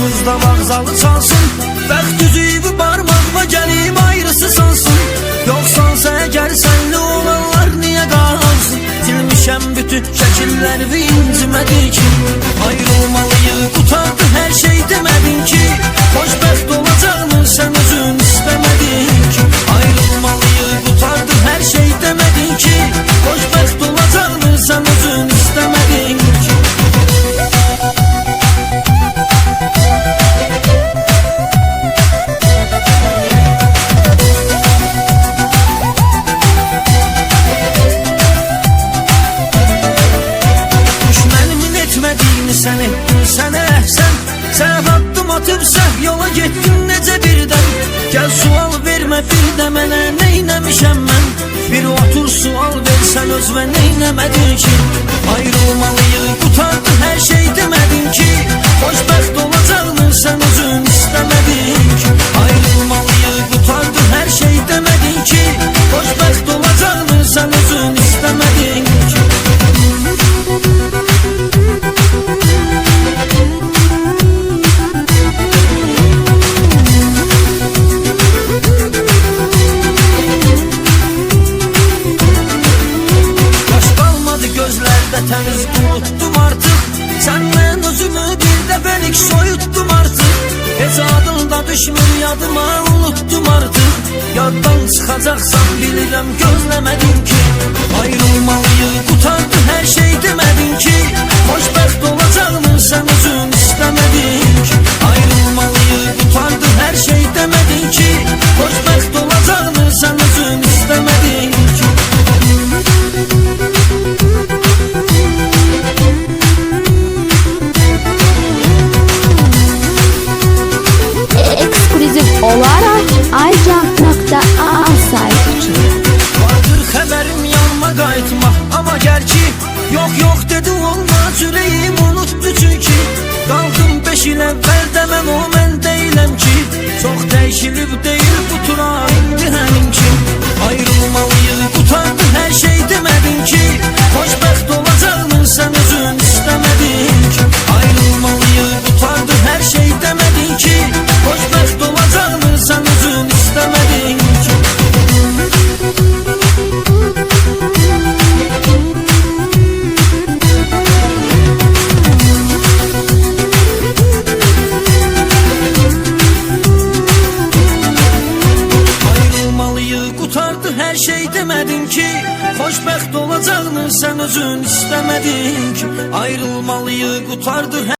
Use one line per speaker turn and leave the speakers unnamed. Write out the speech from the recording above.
Aramızda vağzalı çalsın. Bəxt üzüyü barmağıma gəlib ayrısı sansın. Yoxsansa əgər sənli olanlar niyə qalsın Silmişəm bütün şəkilləri incimədi Etmədiyini sən etdin sənə əhsən Sən addım atıp səhv yola getdin necə birdən Gəl sual vermə bir də mənə neynəmişəm mən Bir otur sual versən özvə neynəmədin ki? Ayrılmalıyıq dəfəlik soyutdum artıq Heç adında düşmür yadıma unutdum artıq Yaddan çıxacaqsan bilirəm gözləmədin ki Ayrılmalıyıq
olarak iJump.a sayfacı.
Vardır xəbərim yanma qayıtma Amma gəl ki Yox yox dedi olmaz. Ürəyim unutdu çünki Qaldım beş il əvvəldə mən o mən deyiləm ki. Çox dəyişilib deyil Xoşbəxt olacaqmı sən özün istəmədin ki. Ayrılmalıyıq qutardı